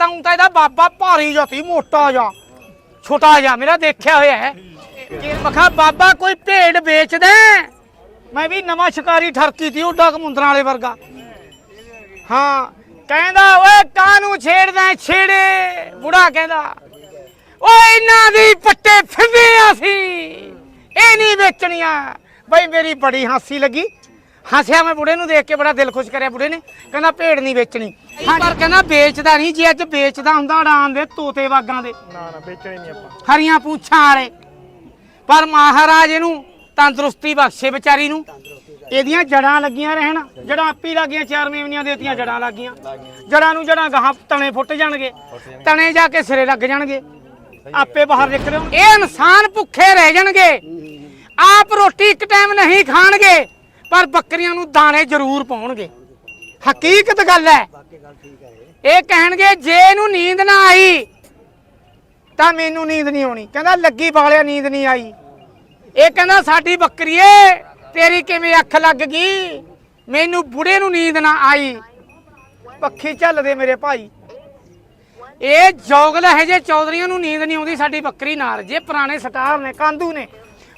ਬਾਤਾਂ ਹੁਣ ਤਾਂ ਇਹਦਾ ਬਾਬਾ ਭਾਰੀ ਜਾਤੀ ਮੋਟਾ ਜਾ ਛੋਟਾ ਜਾ ਮੇਰਾ ਦੇਖਿਆ ਹੋਇਆ ਹੈ। ਜੇ ਮਖਾ ਬਾਬਾ, ਕੋਈ ਭੇਡ ਵੇਚਦਾ ਹੈ? ਮੈਂ ਵੀ ਨਵਾਂ ਸ਼ਿਕਾਰੀ ਠਰਕੀ ਤੀ, ਉੱਡਾ ਕਮੁੰਦਰਾਂ ਵਾਲੇ ਵਰਗਾ। ਹਾਂ, ਕਹਿੰਦਾ, ਓਏ ਕਾਨੂੰ ਛੇੜਦਾ ਹੈ? ਛੇੜੇ। ਬੁੜਾ ਕਹਿੰਦਾ, ਓਏ, ਇਹਨਾਂ ਦੀ ਪੱਟੇ ਫਿਰਦੇ ਅਸੀਂ। ਇਹ ਨਹੀਂ ਵੇਚਣੀਆਂ। ਬਈ, ਮੇਰੀ ਬੜੀ ਹਾਸੀ ਲੱਗੀ। ਹੱਸਿਆ ਮੈਂ ਬੁੜੇ ਨੂੰ ਦੇਖ ਕੇ ਬੜਾ ਦਿਲ ਖੁਸ਼ ਕਰਿਆ ਬੁੜੇ ਨੇ। ਕਹਿੰਦਾ ਭੇਡ ਨਹੀਂ ਵੇਚਣੀ। ਪਰ ਕਹਿੰਦਾ ਵੇਚਦਾ ਨਹੀਂ ਜੇ ਅੱਜ ਵੇਚਦਾ ਹੁੰਦਾ ਉਡਾਨ ਦੇ ਤੋਤੇ ਵਾਗਾਂ ਦੇ। ਨਾ ਨਾ ਵੇਚਣੇ ਨਹੀਂ ਆਪਾਂ। ਹਰੀਆਂ ਪੂਛਾਂ ਵਾਲੇ। ਪਰ ਮਹਾਰਾਜ ਇਹਨੂੰ ਤੰਦਰੁਸਤੀ ਬਖਸ਼ੇ ਵਿਚਾਰੀ ਨੂੰ। ਇਹਦੀਆਂ ਜੜਾਂ ਲੱਗੀਆਂ ਰਹਿਣ। ਜੜਾਂ ਆਪੀ ਲੱਗੀਆਂ ਚਾਰ ਮੇਵਨੀਆਂ ਦੇਤੀਆਂ ਜੜਾਂ ਲੱਗੀਆਂ। ਜੜਾਂ ਨੂੰ ਜੜਾਂ ਗਾਹਾਂ ਤਣੇ ਫੁੱਟ ਜਾਣਗੇ। ਤਣੇ ਜਾ ਕੇ ਸਿਰੇ ਲੱਗ ਜਾਣਗੇ। ਆਪੇ ਬਾਹਰ ਨਿਕਲੇ। ਇਹ ਇਨਸਾਨ ਭੁੱਖੇ ਰਹਿ ਜਾਣਗੇ। ਆਪ ਰੋਟੀ ਇੱਕ ਟਾਈਮ ਨਹੀਂ ਖਾਣਗੇ। ਪਰ ਬੱਕਰੀਆਂ ਨੂੰ ਦਾਣੇ ਜ਼ਰੂਰ ਪਾਉਣਗੇ। ਹਕੀਕਤ ਗੱਲ ਹੈ। ਇਹ ਕਹਿਣਗੇ, ਜੇ ਇਹਨੂੰ ਨੀਂਦ ਨਾ ਆਈ, ਤਾਂ ਮੈਨੂੰ ਨੀਂਦ ਨਹੀਂ ਆਉਣੀ। ਕਹਿੰਦਾ, ਲੱਗੀ ਬਾਲਿਆ, ਨੀਂਦ ਨਹੀਂ ਆਈ। ਇਹ ਕਹਿੰਦਾ, ਸਾਡੀ ਬੱਕਰੀਏ, ਤੇਰੀ ਕਿਵੇਂ ਅੱਖ ਲੱਗ ਗਈ? ਮੈਨੂੰ ਬੁੜੇ ਨੂੰ ਨੀਂਦ ਨਾ ਆਈ। ਪੱਖੀ ਝੱਲਦੇ ਮੇਰੇ ਭਾਈ। ਇਹ ਜੋਗਲ ਹੈ ਜੇ ਚੌਧਰੀਆਂ ਨੂੰ ਨੀਂਦ ਨਹੀਂ ਆਉਂਦੀ, ਸਾਡੀ ਬੱਕਰੀ ਨਾਲ ਜੇ ਪੁਰਾਣੇ ਸਟਾਰ ਨੇ ਕਾਂਦੂ ਨੇ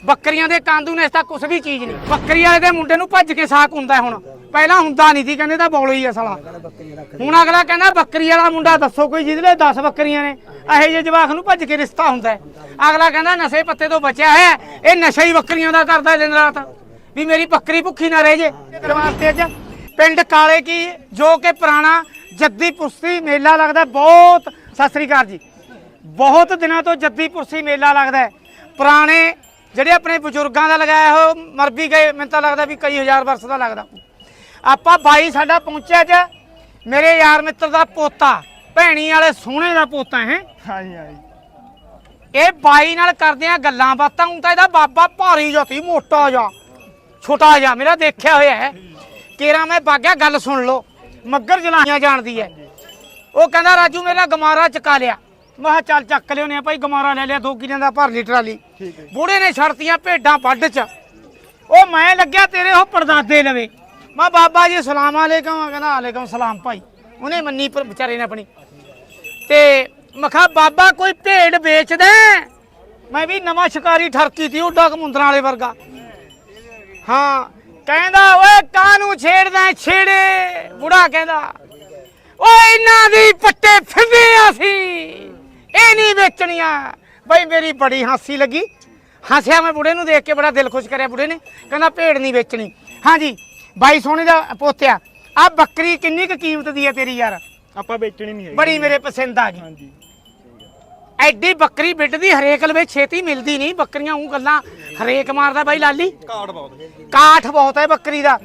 ਬੱਕਰੀਆਂ ਦੇ ਕਾਂਦੂ ਨੇ ਇਸ ਤਾਂ ਕੁਝ ਵੀ ਚੀਜ਼ ਨਹੀਂ। ਬੱਕਰੀ ਵਾਲੇ ਦੇ ਮੁੰਡੇ ਨੂੰ ਭੱਜ ਕੇ ਸਾਕ ਹੁੰਦਾ ਹੁਣ। ਪਹਿਲਾਂ ਹੁੰਦਾ ਨਹੀਂ ਸੀ, ਕਹਿੰਦੇ ਤਾਂ ਬੌਲੋ ਹੀ ਆ ਹੁਣ ਅਗਲਾ ਕਹਿੰਦਾ ਬੱਕਰੀ ਵਾਲਾ ਮੁੰਡਾ ਦੱਸੋ ਕੋਈ ਜਿਹਦੇ ਲਈ 10 ਬੱਕਰੀਆਂ ਨੇ। ਇਹੋ ਜਿਹੇ ਜਵਾਕ ਨੂੰ ਭੱਜ ਕੇ ਰਿਸ਼ਤਾ ਹੁੰਦਾ ਅਗਲਾ ਕਹਿੰਦਾ ਨਸ਼ੇ ਪੱਤੇ ਤੋਂ ਬਚਿਆ ਹੈ। ਇਹ ਨਸ਼ਾ ਹੀ ਬੱਕਰੀਆਂ ਦਾ ਕਰਦਾ ਦਿਨ ਰਾਤ। ਵੀ ਮੇਰੀ ਬੱਕਰੀ ਭੁੱਖੀ ਨਾ ਰਹਿ ਜੇ। ਤੇਰੇ ਵਾਸਤੇ ਅੱਜ ਪਿੰਡ ਕਾਲੇ ਕੀ, ਜੋ ਕਿ ਪੁਰਾਣਾ ਜੱਦੀ ਪੁਸ਼ਤੀ ਮੇਲਾ ਲੱਗਦਾ ਬਹੁਤ, ਸਤਿ ਸ੍ਰੀ ਅਕਾਲ ਜੀ। ਬਹੁਤ ਦਿਨਾਂ ਤੋਂ ਜੱਦੀ ਪੁਰਸੀ ਮੇਲਾ ਲੱਗਦਾ ਪੁਰਾਣੇ ਜਿਹੜੇ ਆਪਣੇ ਬਜ਼ੁਰਗਾਂ ਦਾ ਲਗਾਇਆ ਉਹ ਮਰ ਵੀ ਗਏ। ਮੈਨੂੰ ਤਾਂ ਲੱਗਦਾ ਵੀ ਕਈ ਹਜ਼ਾਰ ਵਰਸ ਦਾ ਲੱਗਦਾ। ਆਪਾਂ ਬਾਈ ਸਾਡਾ ਪਹੁੰਚਿਆ ਚ ਮੇਰੇ ਯਾਰ ਮਿੱਤਰ ਦਾ ਪੋਤਾ ਭੈਣੀ ਵਾਲੇ ਸੋਹਣੇ ਦਾ ਪੋਤਾ ਹੈ। ਹਾਂਜੀ ਹਾਂਜੀ ਇਹ ਬਾਈ ਨਾਲ ਕਰਦੇ ਆ ਗੱਲਾਂ ਬਾਤਾਂ ਹੁਣ ਤਾਂ ਇਹਦਾ ਬਾਬਾ ਭਾਰੀ ਜਾਤੀ ਮੋਟਾ ਜਾ ਛੋਟਾ ਜਾ ਮੇਰਾ ਦੇਖਿਆ ਹੋਇਆ ਹੈ। ਕੇਰਾ ਮੈਂ ਬਾਗਿਆ ਗੱਲ ਸੁਣ ਲਓ। ਮੱਗਰ ਜਲਾਈਆਂ ਜਾਣਦੀ ਹੈ। ਉਹ ਕਹਿੰਦਾ ਰਾਜੂ ਮੇਰਾ ਗਮਾਰਾ ਚਕਾ ਲਿਆ। ਮੈਂ ਕਿਹਾ ਚੱਲ ਚੱਕ ਲਿਓ ਨੇ ਭਾਈ ਗਮਾਰਾ ਲੈ ਲਿਆ 2 ਕਿਲਿਆਂ ਦਾ ਭਰ ਲੀ ਟਰਾਲੀ ਠੀਕ ਹੈ ਬੁੜੇ ਨੇ ਛੜਤੀਆਂ ਭੇਡਾਂ ਵੱਢ ਚ। ਉਹ ਮੈਂ ਲੱਗਿਆ ਤੇਰੇ ਉਹ ਪਰਦਾਦੇ ਲਵੇ ਮੈਂ ਬਾਬਾ ਜੀ ਸਲਾਮ ਅਲੈਕਮ। ਕਹਿੰਦਾ ਅਲੈਕਮ ਸਲਾਮ ਭਾਈ। ਉਹਨੇ ਮੰਨੀ ਪਰ ਵਿਚਾਰੇ ਨੇ ਆਪਣੀ। ਤੇ ਮਖਾ ਬਾਬਾ ਕੋਈ ਭੇਡ ਵੇਚਦਾ? ਮੈਂ ਵੀ ਨਵਾਂ ਸ਼ਿਕਾਰੀ ਠਰਕੀ ਤੀ ਉੱਡਾ ਕਮੁੰਦਰਾਂ ਵਾਲੇ ਵਰਗਾ। ਹਾਂ ਕਹਿੰਦਾ ਓਏ ਕਾਨੂੰ ਛੇੜਦਾ? ਛੇੜੇ? ਬੁੜਾ ਕਹਿੰਦਾ ਓਏ ਇਹਨਾਂ ਦੀ ਪੱਟੇ ਫਿਰਦੇ ਅਸੀਂ। ਇਹ ਨਹੀਂ ਵੇਚਣੀਆਂ। ਬਈ ਮੇਰੀ ਬੜੀ ਹਾਸੀ ਲੱਗੀ। ਹੱਸਿਆ ਮੈਂ ਬੁੜੇ ਨੂੰ ਦੇਖ ਕੇ ਬੜਾ ਦਿਲ ਖੁਸ਼ ਕਰਿਆ ਬੁੜੇ ਨੇ। ਕਹਿੰਦਾ ਭੇਡ ਨਹੀਂ ਵੇਚਣੀ। ਹਾਂਜੀ ਬਾਈ ਸੋਹਣੇ ਦਾ ਪੋਤਿਆ। ਆ ਬੱਕਰੀ ਕਿੰਨੀ ਕੁ ਕੀਮਤ ਦੀ ਹੈ ਤੇਰੀ ਯਾਰ? ਆਪਾਂ ਵੇਚਣੀ ਨਹੀਂ ਹੈਗੀ। ਬੜੀ ਮੇਰੇ ਪਸੰਦ ਆ ਗਈ। ਹਾਂਜੀ ਐਡੀ ਬੱਕਰੀ ਬਿੱਡ ਦੀ ਹਰੇਕ ਲਵੇ ਛੇਤੀ ਮਿਲਦੀ ਨਹੀਂ। ਬੱਕਰੀਆਂ ਉਹ ਗੱਲਾਂ ਹਰੇਕ ਮਾਰਦਾ ਬਾਈ ਲਾਲੀ। ਕਾਰਡ ਬਹੁਤ ਕਾਠ ਬਹੁਤ ਹੈ ਬੱਕਰੀ ਦਾ।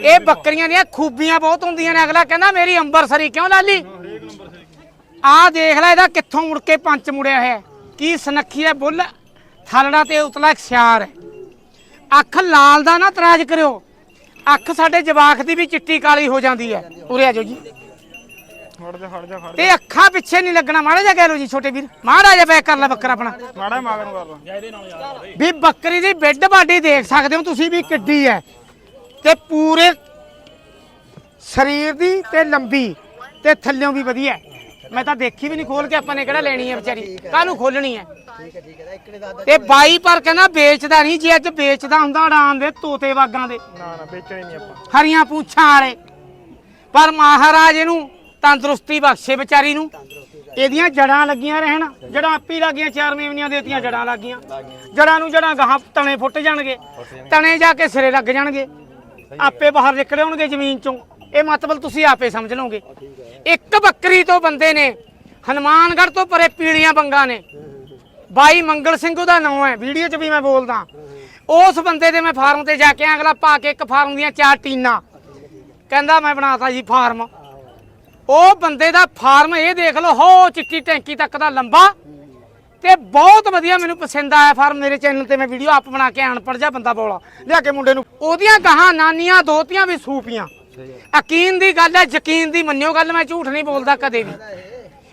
ਇਹ ਬੱਕਰੀਆਂ ਦੀਆਂ ਖੂਬੀਆਂ ਬਹੁਤ ਹੁੰਦੀਆਂ ਨੇ। ਅਗਲਾ ਕਹਿੰਦਾ ਮੇਰੀ ਅੰਬਰਸਰੀ ਕਿਉਂ ਲਾਲੀ? ਆਹ ਦੇਖ ਲੈ ਇਹਦਾ ਕਿੱਥੋਂ ਮੁੜ ਕੇ ਪੰਚ ਮੁੜਿਆ ਹੈ ਕੀ ਸਨੱਖੀ ਹੈ ਬੁੱਲ? ਥਲੜਾ ਤੇ ਉਤਲਾ ਸਿਆਰ ਹੈ। ਅੱਖ ਲਾਲ ਦਾ ਨਾ ਤਰਾਜ ਕਰਿਓ। ਅੱਖ ਸਾਡੇ ਜਵਾਖ ਦੀ ਵੀ ਚਿੱਟੀ ਕਾਲੀ ਹੋ ਜਾਂਦੀ ਹੈ। ਉਰੇ ਆ ਜਾਓ ਜੀ। ਖੜ ਜਾ ਖੜ ਜਾ ਖੜ ਤੇ ਅੱਖਾਂ ਪਿੱਛੇ ਨਹੀਂ ਲੱਗਣਾ। ਮਾੜਾ ਜਿਹਾ ਕਹਿ ਲਓ ਜੀ ਛੋਟੇ ਵੀਰ। ਮਾੜਾ ਜਿਹਾ ਬੈਕ ਕਰ ਲੈ ਬੱਕਰਾ ਆਪਣਾ। ਮਾੜਾ ਮਾਗਰ ਨੂੰ ਕਰ ਲਾ। ਵੀ ਬੱਕਰੀ ਦੀ ਬਿੱਡ ਬਾਡੀ ਦੇਖ ਸਕਦੇ ਹੋ ਤੁਸੀਂ ਵੀ ਕਿੱਡੀ ਹੈ। ਤੇ ਪੂਰੇ ਸਰੀਰ ਦੀ ਤੇ ਲੰਬੀ ਤੇ ਥੱਲਿਓਂ ਵੀ ਵਧੀਆ ਹੈ। ਮੈਂ ਤਾਂ ਦੇਖੀ ਵੀ ਨਹੀਂ ਖੋਲ ਕੇ ਆਪਾਂ ਨੇ ਕਿਹੜਾ ਲੈਣੀ ਹੈ ਵਿਚਾਰੀ। ਕਾਹਨੂੰ ਖੋਲਣੀ ਹੈ? ਤੇ ਬਾਈ ਪਰ ਕਹਿੰਦਾ ਵੇਚਦਾ ਨਹੀਂ ਜੇ ਅੱਜ ਵੇਚਦਾ ਹੁੰਦਾ ਉਡਾਨ ਦੇ ਤੋਤੇ ਵਾਗਾਂ ਦੇ। ਨਾ ਨਾ ਵੇਚਣੇ ਨਹੀਂ ਆਪਾਂ। ਹਰੀਆਂ ਪੂਛਾਂ ਵਾਲੇ। ਪਰ ਮਹਾਰਾਜ ਇਹਨੂੰ ਤੰਦਰੁਸਤੀ ਬਖਸ਼ੇ ਵਿਚਾਰੀ ਨੂੰ। ਇਹਦੀਆਂ ਜੜਾਂ ਲੱਗੀਆਂ ਰਹਿਣ। ਜੜਾਂ ਆਪੀ ਲੱਗੀਆਂ ਚਾਰ ਮੇਵਨੀਆਂ ਦੇਤੀਆਂ ਜੜਾਂ ਲੱਗੀਆਂ। ਜੜਾਂ ਨੂੰ ਜੜਾਂ ਗਾਹਾਂ ਤਣੇ ਫੁੱਟ ਜਾਣਗੇ। ਤਣੇ ਜਾ ਕੇ ਸਿਰੇ ਲੱਗ ਜਾਣਗੇ। ਆਪੇ ਬਾਹਰ ਨਿਕਲੇ ਹੋਣਗੇ ਜ਼ਮੀਨ ਚੋਂ। ਇਹ ਮਤਲਬ ਤੁਸੀਂ ਆਪੇ ਸਮਝ ਲਓਗੇ। ਇੱਕ ਬੱਕਰੀ ਤੋਂ ਬੰਦੇ ਨੇ ਹਨੂਮਾਨਗੜ੍ਹ ਤੋਂ ਪਰੇ ਪੀੜੀਆਂ ਬੰਗਾ ਨੇ। ਬਾਈ ਮੰਗਲ ਸਿੰਘ ਉਹਦਾ ਨਾਮ ਹੈ, ਵੀਡੀਓ 'ਚ ਵੀ ਮੈਂ ਬੋਲਦਾ। ਉਸ ਬੰਦੇ ਦੇ ਮੈਂ ਫਾਰਮ ਤੇ ਜਾ ਕੇ ਅਗਲਾ ਪਾ ਕੇ ਇੱਕ ਫਾਰਮ ਦੀਆਂ ਚਾਰ ਟੀਨਾ। ਕਹਿੰਦਾ ਮੈਂ ਬਣਾਤਾ ਜੀ ਫਾਰਮ। ਉਹ ਬੰਦੇ ਦਾ ਫਾਰਮ ਇਹ ਦੇਖ ਲਓ, ਹੋ ਚਿੱਟੀ ਟੈਂਕੀ ਤੱਕ ਦਾ ਲੰਬਾ। ਤੇ ਬਹੁਤ ਵਧੀਆ ਮੈਨੂੰ ਪਸੰਦ ਆਇਆ ਫਾਰਮ ਮੇਰੇ ਚੈਨਲ ਤੇ ਮੈਂ ਵੀਡੀਓ ਆਪ ਬਣਾ ਕੇ ਅਨਪੜ੍ਹ ਜਾ ਬੰਦਾ ਬੋਲਾ। ਲਿਆ ਕੇ ਮੁੰਡੇ ਨੂੰ। ਉਹਦੀਆਂ ਗਾਹਾਂ ਨਾਨੀਆਂ ਦੋਤੀਆਂ ਵੀ ਸੂਪੀਆਂ। ਯਕੀਨ ਦੀ ਗੱਲ ਹੈ ਯਕੀਨ ਦੀ ਮੰਨਿਓ ਗੱਲ ਮੈਂ ਝੂਠ ਨਹੀਂ ਬੋਲਦਾ ਕਦੇ ਵੀ।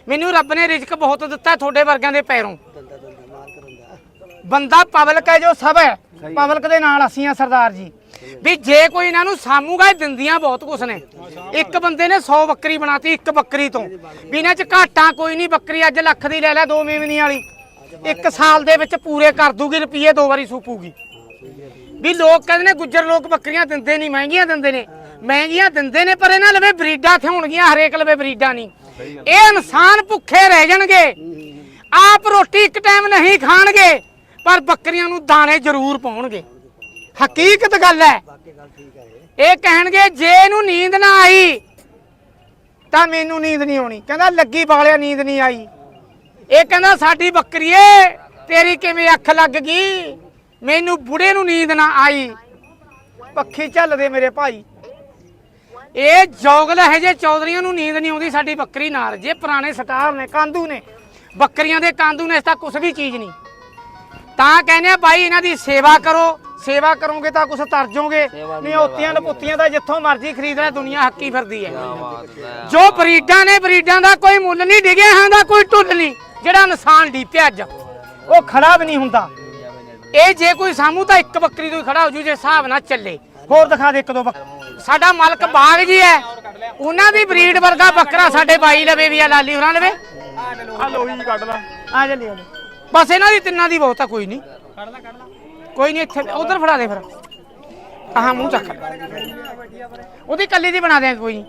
ਮੈਨੂੰ ਰੱਬ ਨੇ ਰਿਜ਼ਕ ਬਹੁਤ ਦਿੱਤਾ ਤੁਹਾਡੇ ਵਰਗਿਆਂ ਦੇ ਪੈਰੋਂ। ਬੰਦਾ ਪਬਲਿਕ ਹੈ ਜੋ ਸਭ ਹੈ ਪਬਲਿਕ ਦੇ ਨਾਲ ਅਸੀਂ ਆ ਸਰਦਾਰ ਜੀ। ਵੀ ਜੇ ਕੋਈ ਇਹਨਾਂ ਨੂੰ ਸਾਮੂਗਾ ਇਹ ਦਿੰਦੀਆਂ ਬਹੁਤ ਕੁਛ ਨੇ। ਇੱਕ ਬੰਦੇ ਨੇ 100 ਬੱਕਰੀ ਬਣਾਤੀ ਇੱਕ ਬੱਕਰੀ ਤੋਂ। ਵੀ ਇਹਨਾਂ ਚ ਘਾਟਾਂ ਕੋਈ ਨਹੀਂ ਬੱਕਰੀ ਅੱਜ ਲੱਖ ਦੀ ਲੈ ਲੈ ਦੋ ਮੇਵਨੀ ਵਾਲੀ। ਇੱਕ ਸਾਲ ਦੇ ਵਿੱਚ ਪੂਰੇ ਕਰ ਦੂਗੀ ਰੁਪਏ ਦੋ ਵਾਰੀ ਸੂਪੂਗੀ। ਵੀ ਲੋਕ ਕਹਿੰਦੇ ਨੇ ਗੁੱਜਰ ਲੋਕ ਬੱਕਰੀਆਂ ਦਿੰਦੇ ਨਹੀਂ ਮਹਿੰਗੀਆਂ ਦਿੰਦੇ ਨੇ। ਮਹਿੰਗੀਆਂ ਦਿੰਦੇ ਨੇ, ਪਰ ਇਹਨਾਂ ਲਵੇ ਬਰੀਡਾਂ ਇੱਥੇ ਹੋਣਗੀਆਂ, ਹਰੇਕ ਲਵੇ ਬਰੀਡਾਂ ਨਹੀਂ। ਇਹ ਇਨਸਾਨ ਭੁੱਖੇ ਰਹਿ ਜਾਣਗੇ। ਆਪ ਰੋਟੀ ਇੱਕ ਟਾਈਮ ਨਹੀਂ ਖਾਣਗੇ, ਪਰ ਬੱਕਰੀਆਂ ਨੂੰ ਦਾਣੇ ਜ਼ਰੂਰ ਪਾਉਣਗੇ। ਹਕੀਕਤ ਗੱਲ ਹੈ। ਇਹ ਕਹਿਣਗੇ, ਜੇ ਇਹਨੂੰ ਨੀਂਦ ਨਾ ਆਈ, ਤਾਂ ਮੈਨੂੰ ਨੀਂਦ ਨਹੀਂ ਆਉਣੀ। ਕਹਿੰਦਾ, ਲੱਗੀ ਬਾਲਿਆ, ਨੀਂਦ ਨਹੀਂ ਆਈ। ਇਹ ਕਹਿੰਦਾ, ਸਾਡੀ ਬੱਕਰੀਏ, ਤੇਰੀ ਕਿਵੇਂ ਅੱਖ ਲੱਗ ਗਈ? ਮੈਨੂੰ ਬੁੜੇ ਨੂੰ ਨੀਂਦ ਨਾ ਆਈ। ਪੱਖੀ ਚੱਲਦੇ ਮੇਰੇ ਭਾਈ। ਇਹ ਜੋਗਲ ਹੈ ਜੇ ਚੌਧਰੀਆਂ ਨੂੰ ਨੀਂਦ ਨਹੀਂ ਆਉਂਦੀ ਸਾਡੀ ਬੱਕਰੀ ਨਾਲ। ਜੇ ਪੁਰਾਣੇ ਸਟਾਰ ਨੇ ਕਾਂਦੂ ਨੇ ਬੱਕਰੀਆਂ ਦੇ ਕਾਂਦੂ ਨੇ ਇਸ ਤਾਂ ਕੁਝ ਵੀ ਚੀਜ਼ ਨਹੀਂ। ਤਾਂ ਕਹਿੰਦੇ ਆ ਬਾਈ ਇਹਨਾਂ ਦੀ ਸੇਵਾ ਕਰੋ। ਸੇਵਾ ਕਰੋਗੇ ਤਾਂ ਕੁਝ ਤਰਜੋਗੇ ਨਹੀਂ ਉੱਤੀਆਂ ਲਪੁੱਤੀਆਂ ਦਾ ਜਿੱਥੋਂ ਮਰਜ਼ੀ ਖਰੀਦ ਲੈ ਦੁਨੀਆ ਹੱਕੀ ਫਿਰਦੀ ਹੈ। ਜੋ ਬਰੀਡਾਂ ਨੇ ਬਰੀਡਾਂ ਦਾ ਕੋਈ ਮੁੱਲ ਨਹੀਂ ਡਿਗਿਆ ਹਾਂ ਦਾ ਕੋਈ ਟੁੱਲ ਨਹੀਂ। ਜਿਹੜਾ ਇਨਸਾਨ ਡੀਪਿਆ ਅੱਜ ਉਹ ਖੜਾ ਵੀ ਨਹੀਂ ਹੁੰਦਾ। ਇਹ ਜੇ ਕੋਈ ਸਾਮੂ ਤਾਂ ਇੱਕ ਬੱਕਰੀ ਤੋਂ ਹੀ ਖੜਾ ਹੋ ਜੂ ਜੇ ਹਿਸਾਬ ਨਾਲ ਚੱਲੇ। ਹੋਰ ਦਿਖਾ ਦੇ ਇੱਕ ਦੋ ਬੱਕ- ਸਾਡਾ ਮਾਲਕ ਬਾਗ ਜੀ ਹੈ। ਉਹਨਾਂ ਦੀ ਬਰੀਡ ਵਰਗਾ ਬੱਕਰਾ ਸਾਡੇ ਬਾਈ ਲਵੇ ਵੀ ਆ ਲਾਲੀ ਹੋਰਾਂ ਲਵੇ। ਆ ਲੋਹੀ ਕੱਢ ਲਾ। ਆ ਜਲੀ ਆ ਬਸ ਇਹਨਾਂ ਦੀ ਤਿੰਨਾਂ ਦੀ ਬਹੁਤ ਆ ਕੋਈ ਨਹੀਂ। ਕੋਈ ਨਹੀਂ ਇੱਥੇ ਉਧਰ ਫੜਾ ਦੇ ਫਿਰ। ਆਹ ਮੂੰਹ ਚੱਕ। ਉਹਦੀ ਕੱਲੀ ਦੀ ਬਣਾ ਦਿਆਂਗੇ ਕੋਈ।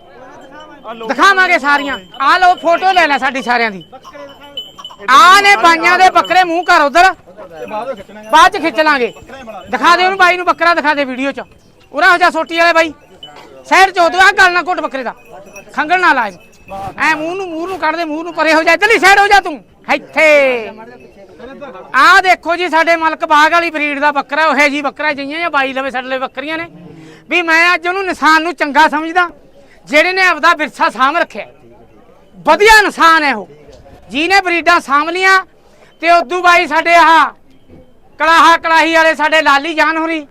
ਲੋ ਦਿਖਾਵਾਂਗੇ ਸਾਰੀਆਂ। ਆ ਲਓ ਫੋਟੋ ਲੈ ਲੈ ਸਾਡੀ ਸਾਰਿਆਂ ਦੀ। ਆ ਨੇ ਬਾਈਆਂ ਦੇ ਬੱਕਰੇ ਮੂੰਹ ਕਰ ਉਧਰ। ਬਾਅਦ ਚ ਖਿੱਚ ਲਾਂਗੇ। ਦਿਖਾ ਦੇ ਉਹਨੂੰ ਬਾਈ ਨੂੰ ਬੱਕਰਾ ਦਿਖਾ ਦੇ ਵੀਡੀਓ ਚ। ਉਰਾ ਹੋ ਜਾ ਸੋਟੀ ਵਾਲੇ ਬਾਈ। ਸਾਈਡ ਚ ਆ ਗੱਲ ਨਾ ਘੁੱਟ ਬੱਕਰੇ ਦਾ। ਖੰਗਣ ਨਾ ਲਾਜ ਐ ਮੂੰਹ ਨੂੰ ਮੂੰਹ ਨੂੰ ਕੱਢ ਦੇ, ਮੂੰਹ ਨੂੰ ਪਰੇ ਹੋ ਜਾ, ਇੱਧਰਲੀ ਸਾਈਡ ਹੋ ਜਾ ਤੂੰ। ਇੱਥੇ। ਆ ਦੇਖੋ ਜੀ, ਸਾਡੇ ਮਲਕ ਬਾਗ ਵਾਲੀ ਬਰੀਡ ਦਾ ਬੱਕਰਾ, ਉਹ ਹੈ ਜੀ ਬੱਕਰਾ ਜਈਆਂ ਜਾਂ ਬਾਈ ਲਵੇ, ਸਾਡੇ ਲਈ ਬੱਕਰੀਆਂ ਨੇ। ਵੀ ਮੈਂ ਅੱਜ ਉਹਨੂੰ ਇਨਸਾਨ ਨੂੰ ਚੰਗਾ ਸਮਝਦਾ, ਜਿਹੜੇ ਨੇ ਆਪਦਾ ਵਿਰਸਾ ਸਾਂਭ ਰੱਖਿਆ। ਵਧੀਆ ਇਨਸਾਨ ਹੈ ਉਹ। ਜਿਹਨੇ ਬਰੀਡਾਂ ਸਾਂਭ ਲੀਆਂ, ਤੇ ਉਦੋਂ ਬਾਈ ਸਾਡੇ ਆਹ ਕੜਾਹਾ ਕੜਾਹੀ ਵਾਲੇ ਸਾਡੇ ਲਾਲੀ ਜਾਨ ਹੋਰੀ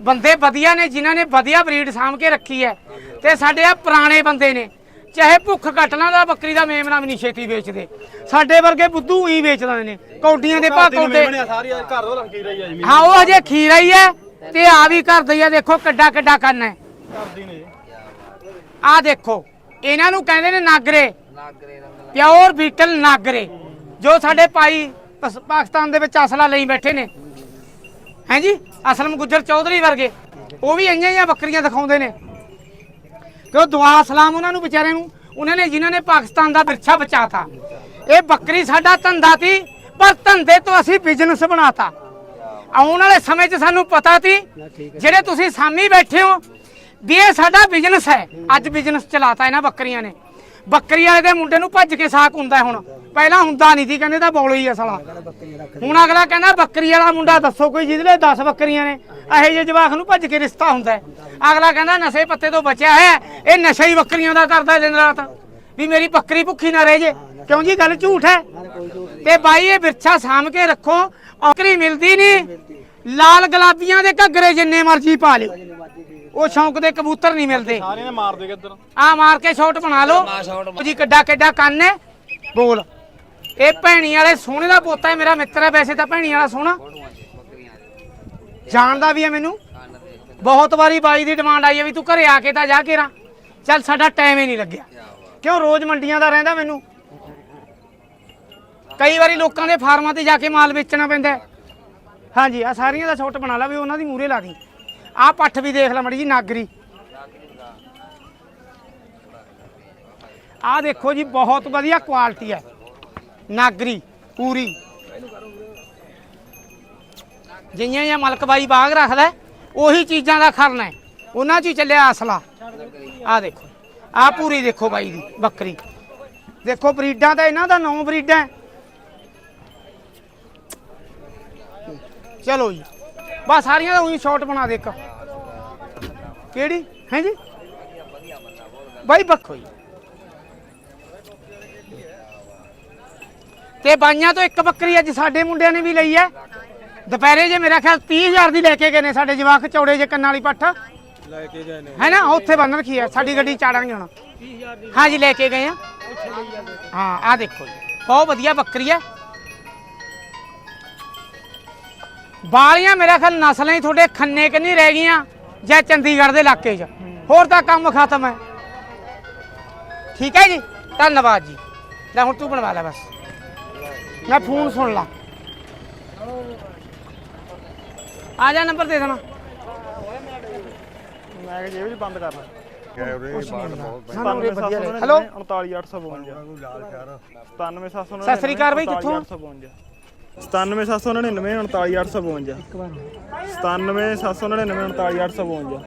ਬੰਦੇ ਵਧੀਆ ਨੇ ਜਿਨ੍ਹਾਂ ਨੇ ਵਧੀਆ ਬਰੀਡ ਸਾਂਭ ਕੇ ਰੱਖੀ ਹੈ। ਤੇ ਸਾਡੇ ਆ ਪੁਰਾਣੇ ਬੰਦੇ ਨੇ ਚਾਹੇ ਭੁੱਖ ਕੱਟਣਾ ਦਾ ਬੱਕਰੀ ਦਾ ਮੇਮਣਾ ਵੀ ਨਹੀਂ ਛੇਤੀ ਵੇਚਦੇ। ਸਾਡੇ ਵਰਗੇ ਬੁੱਧੂ ਹੀ ਵੇਚ ਦਿੰਦੇ ਨੇ ਕੌਡੀਆਂ ਦੇ ਭਾਅ ਕੌਡੇ। ਸਾਰੀ ਘਰ ਤੋਂ ਰੰਗੀ ਰਹੀ ਆ ਜੀ ਹਾਂ ਉਹ ਹਜੇ ਖੀਰਾ ਹੀ ਹੈ ਤੇ ਆ ਵੀ ਘਰ ਹੀ ਆ ਦੇਖੋ ਕਿੱਡਾ ਕਿੱਡਾ ਕੰਨ ਹੈ। ਕਰਦੀ ਨੇ। ਆ ਦੇਖੋ ਇਹਨਾਂ ਨੂੰ ਕਹਿੰਦੇ ਨੇ ਨਾਗਰੇ। ਪਿਓਰ ਬੀਟਲ ਨਾਗਰੇ ਜੋ ਸਾਡੇ ਭਾਈ ਪਸ- ਪਾਕਿਸਤਾਨ ਦੇ ਵਿੱਚ ਅਸਲਾ ਲਈ ਬੈਠੇ ਨੇ। ਹੈਂ ਜੀ? ਅਸਲਮ ਗੁੱਜਰ ਚੌਧਰੀ ਵਰਗੇ। ਉਹ ਵੀ ਇੰਨੀਆਂ ਹੀ ਬੱਕਰੀਆਂ ਦਿਖਾਉਂਦੇ ਨੇ। ਕਿਉਂ ਦੁਆ ਸਲਾਮ ਉਹਨਾਂ ਨੂੰ ਵਿਚਾਰਿਆਂ ਨੂੰ। ਉਹਨਾਂ ਨੇ ਜਿਨ੍ਹਾਂ ਨੇ ਪਾਕਿਸਤਾਨ ਦਾ ਵਿਰਸਾ ਬਚਾਤਾ। ਇਹ ਬੱਕਰੀ ਸਾਡਾ ਧੰਦਾ ਸੀ, ਪਰ ਧੰਦੇ ਤੋਂ ਅਸੀਂ ਬਿਜ਼ਨਸ ਬਣਾਤਾ। ਆਉਣ ਵਾਲੇ ਸਮੇਂ 'ਚ ਸਾਨੂੰ ਪਤਾ ਸੀ, ਜਿਹੜੇ ਤੁਸੀਂ ਸਾਮੀ ਬੈਠੇ ਹੋ, ਵੀ ਇਹ ਸਾਡਾ ਬਿਜ਼ਨਸ ਹੈ। ਅੱਜ ਬਿਜ਼ਨਸ ਚਲਾਤਾ ਇਹਨਾਂ ਬੱਕਰੀਆਂ ਨੇ। ਬੱਕਰੀ ਵਾਲੇ ਦੇ ਮੁੰਡੇ ਨੂੰ ਭੱਜ ਕੇ ਸਾਕ ਹੁੰਦਾ ਹੁਣ। ਪਹਿਲਾਂ ਹੁੰਦਾ ਨਹੀਂ ਸੀ, ਕਹਿੰਦੇ ਤਾਂ ਬੋਲੋ ਆ ਸਾਲਾ। ਹੁਣ ਅਗਲਾ ਕਹਿੰਦਾ ਬੱਕਰੀ ਵਾਲਾ ਮੁੰਡਾ ਦੱਸੋ ਕੋਈ ਜਿਹਦੇ ਲਈ 10 ਬੱਕਰੀਆਂ ਨੇ। ਇਹੋ ਜਿਹੇ ਜਵਾਕ ਨੂੰ ਭੱਜ ਕੇ ਰਿਸ਼ਤਾ ਹੁੰਦਾ ਅਗਲਾ ਕਹਿੰਦਾ ਨਸ਼ੇ ਪੱਤੇ ਤੋਂ ਬਚਿਆ ਹੈ, ਇਹ ਨਸ਼ਾ ਹੀ ਬੱਕਰੀਆਂ ਦਾ ਕਰਦਾ ਦਿਨ ਰਾਤ। ਵੀ ਮੇਰੀ ਬੱਕਰੀ ਭੁੱਖੀ ਨਾ ਰਹਿ ਜੇ। ਕਿਉਂ ਜੀ, ਗੱਲ ਝੂਠ ਹੈ। ਤੇ ਬਾਈ, ਇਹ ਵਿਰਛਾ ਸਾਂਭ ਕੇ ਰੱਖੋ, ਬੱਕਰੀ ਮਿਲਦੀ ਨਹੀਂ। ਲਾਲ ਗੁਲਾਬੀਆਂ ਦੇ ਘੱਗਰੇ ਜਿੰਨੇ ਮਰਜ਼ੀ ਪਾ ਲਿਓ। ਉਹ ਸ਼ੌਂਕ ਦੇ ਕਬੂਤਰ ਨਹੀਂ ਮਿਲਦੇ। ਸਾਰਿਆਂ ਨੇ ਮਾਰ ਦੇ ਇੱਧਰ। ਆ ਮਾਰ ਕੇ ਸ਼ਾਟ ਬਣਾ ਲਓ। ਜੀ ਕਿੱਡਾ ਕਿੱਡਾ ਕੰਨ ਹੈ। ਬੋਲ। ਇਹ ਭੈਣੀ ਵਾਲੇ ਸੋਹਣੇ ਦਾ ਪੋਤਾ ਹੈ ਮੇਰਾ ਮਿੱਤਰ ਹੈ ਵੈਸੇ ਤਾਂ ਭੈਣੀ ਵਾਲਾ ਸੋਹਣਾ ਜਾਣਦਾ ਵੀ ਹੈ ਮੈਨੂੰ। ਬਹੁਤ ਵਾਰੀ ਬਾਈ ਦੀ ਡਿਮਾਂਡ ਆਈ ਹੈ ਵੀ ਤੂੰ ਘਰੇ ਆ ਕੇ ਤਾਂ ਜਾ ਕੇ ਰਾਂ। ਚੱਲ ਸਾਡਾ ਟਾਈਮ ਹੀ ਨਹੀਂ ਲੱਗਿਆ। ਕਿਉਂ ਰੋਜ਼ ਮੰਡੀਆਂ ਦਾ ਰਹਿੰਦਾ ਮੈਨੂੰ? ਕਈ ਵਾਰੀ ਲੋਕਾਂ ਦੇ ਫਾਰਮਾਂ ਤੇ ਜਾ ਕੇ ਮਾਲ ਵੇਚਣਾ ਪੈਂਦਾ। ਹਾਂਜੀ ਆ ਸਾਰੀਆਂ ਦਾ ਛੋਟ ਬਣਾ ਲਾ ਵੀ ਉਹਨਾਂ ਦੀ ਮੂਰੇ ਲਾ ਦੀ। ਆਹ ਪੱਠ ਵੀ ਦੇਖ ਲੈ ਮੜੀ ਜੀ ਨਾਗਰੀ। ਆਹ ਦੇਖੋ ਜੀ, ਬਹੁਤ ਵਧੀਆ ਕੁਆਲਿਟੀ ਹੈ। ਨਾਗਰੀ, ਪੂਰੀ। ਜਿਹੀਆਂ ਜਾਂ ਮਲਕ ਬਾਈ ਬਾਗ ਰੱਖਦਾ, ਉਹੀ ਚੀਜ਼ਾਂ ਦਾ ਖਰਨਾ ਹੈ। ਉਹਨਾਂ 'ਚ ਹੀ ਚੱਲਿਆ ਅਸਲਾ। ਆਹ ਦੇਖੋ ਆਹ ਪੂਰੀ ਦੇਖੋ ਬਾਈ ਦੀ, ਬੱਕਰੀ। ਦੇਖੋ, ਬਰੀਡਾਂ ਤਾਂ ਇਹਨਾਂ ਦਾ ਨੌ ਬਰੀਡਾਂ ਚਲੋ ਜੀ, ਬਸ ਸਾਰੀਆਂ ਦਾ ਉਹੀ ਸ਼ਾਰਟ ਬਣਾ ਦੇ ਇੱਕ। ਕਿਹੜੀ? ਹੈ ਜੀ ਬਾਈ ਬੱਖੋ ਜੀ। ਤੇ ਬਾਈਆਂ ਤੋਂ ਇੱਕ ਬੱਕਰੀ ਅੱਜ ਸਾਡੇ ਮੁੰਡਿਆਂ ਨੇ ਵੀ ਲਈ ਹੈ। ਦੁਪਹਿਰੇ ਜੇ ਮੇਰਾ ਖਿਆਲ 30000 ਦੀ ਲੈ ਕੇ ਗਏ ਨੇ ਸਾਡੇ ਜਵਾਕ ਚੌੜੇ ਜੇ ਕੰਨਾਂ ਵਾਲੀ ਪੱਠ। ਲੈ ਕੇ ਗਏ ਨੇ। ਹੈ ਨਾ? ਉੱਥੇ ਬੰਨ ਰੱਖੀ ਹੈ। ਸਾਡੀ ਗੱਡੀ ਚਾੜਾਂਗੇ ਹੁਣ। ਹਾਂ ਜੀ ਲੈ ਕੇ ਗਏ ਆ। ਹਾਂ ਆ ਦੇਖੋ ਜੀ। ਬਹੁਤ ਵਧੀਆ ਬੱਕਰੀ ਹੈ। ਬਾਲੀਆਂ ਮੇਰਾ ਖਿਆਲ ਨਸਲਾਂ ਹੀ ਤੁਹਾਡੇ ਖੰਨੇ ਕਿ ਨਹੀਂ ਰਹਿ ਗਈਆਂ। ਜਾਂ ਚੰਡੀਗੜ੍ਹ ਦੇ ਇਲਾਕੇ 'ਚ। ਹੋਰ ਤਾਂ ਕੰਮ ਖਤਮ ਹੈ। ਠੀਕ ਹੈ ਜੀ? ਧੰਨਵਾਦ ਜੀ। ਲੈ ਹੁਣ ਤੂੰ ਬਣਵਾ ਲੈ ਬਸ। ਮੈਂ ਫੋਨ ਸੁਣ ਲਾ। ਆ ਜਾ ਨੰਬਰ ਦੇ ਦੇਣਾ। ਮੈਂ ਕਿ ਜੇਬ ਚ ਬੰਦ ਕਰਨਾ ਹੈਲੋ? 39852 97799 ਸਤਿ ਸ੍ਰੀ ਅਕਾਲ ਬਈ, ਕਿੱਥੋਂ? 97799 39852 97799 39852